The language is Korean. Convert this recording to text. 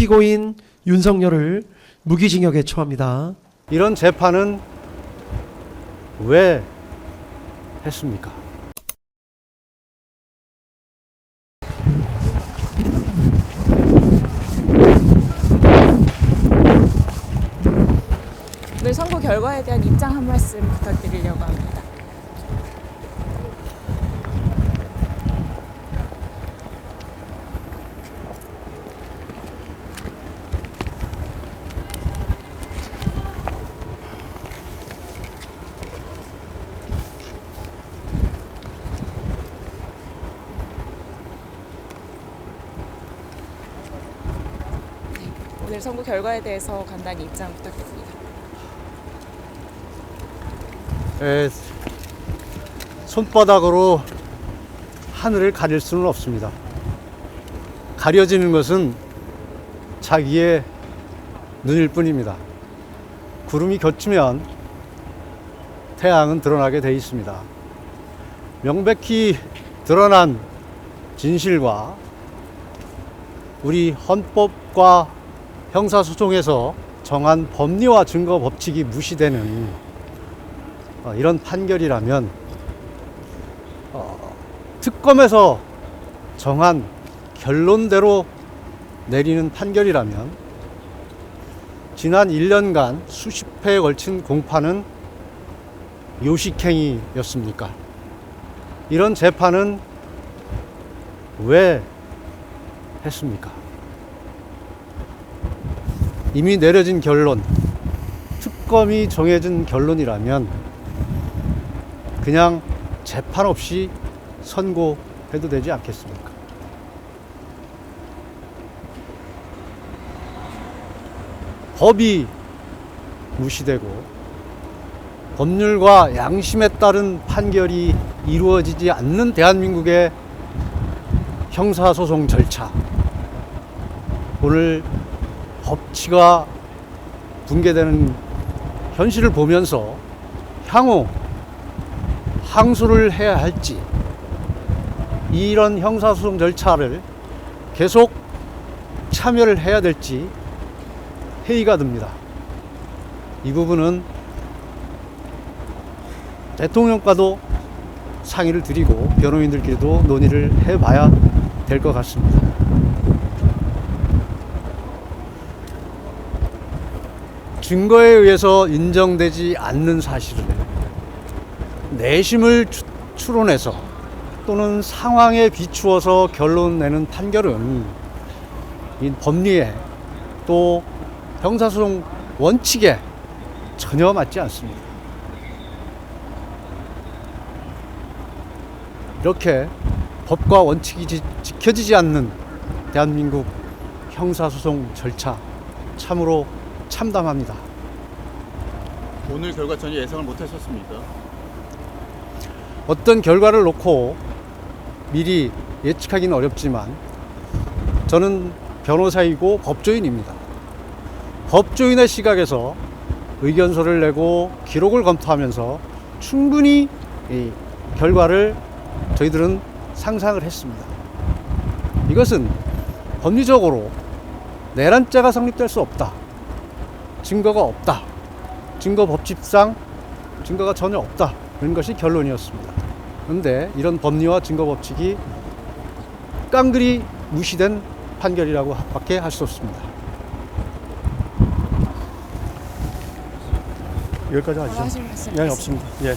피고인 윤석열을 무기징역에 처합니다. 이런 재판은 왜 했습니까? 오늘 선고 결과에 대한 입장 한 말씀 부탁드리려고 합니다. 오늘 선고 결과에 대해서 간단히 입장 부탁드립니다. 에, 손바닥으로 하늘을 가릴 수는 없습니다. 가려지는 것은 자기의 눈일 뿐입니다. 구름이 겹치면 태양은 드러나게 돼 있습니다. 명백히 드러난 진실과 우리 헌법과 형사소송에서 정한 법리와 증거 법칙이 무시되는 어, 이런 판결이라면 어, 특검에서 정한 결론대로 내리는 판결이라면 지난 1년간 수십 회에 걸친 공판은 요식행위였습니까? 이런 재판은 왜 했습니까? 이미 내려진 결론, 특검이 정해진 결론이라면 그냥 재판 없이 선고해도 되지 않겠습니까? 법이 무시되고 법률과 양심에 따른 판결이 이루어지지 않는 대한민국의 형사소송 절차. 오늘 법치가 붕괴되는 현실을 보면서 향후 항소를 해야 할지 이런 형사소송 절차를 계속 참여를 해야 될지 회의가 듭니다. 이 부분은 대통령과도 상의를 드리고 변호인들끼리도 논의를 해봐야 될 것 같습니다. 증거에 의해서 인정되지 않는 사실을 내심을 추- 추론해서 또는 상황에 비추어서 결론 내는 판결은 이 법리에 또 형사소송 원칙에 전혀 맞지 않습니다. 이렇게 법과 원칙이 지- 지켜지지 않는 대한민국 형사소송 절차 참으로 참담합니다. 오늘 결과 전혀 예상을 못하셨습니까? 어떤 결과를 놓고 미리 예측하기는 어렵지만 저는 변호사이고 법조인입니다. 법조인의 시각에서 의견서를 내고 기록을 검토하면서 충분히 이 결과를 저희들은 상상을 했습니다. 이것은 법리적으로 내란죄가 성립될 수 없다. 증거가 없다. 증거 법칙상 증거가 전혀 없다. 그런 것이 결론이었습니다. 그런데 이런 법리와 증거 법칙이 깡그리 무시된 판결이라고 밖에 할 수 없습니다. 여기까지 하시죠. 하실 말씀 예? 없습니다. 예.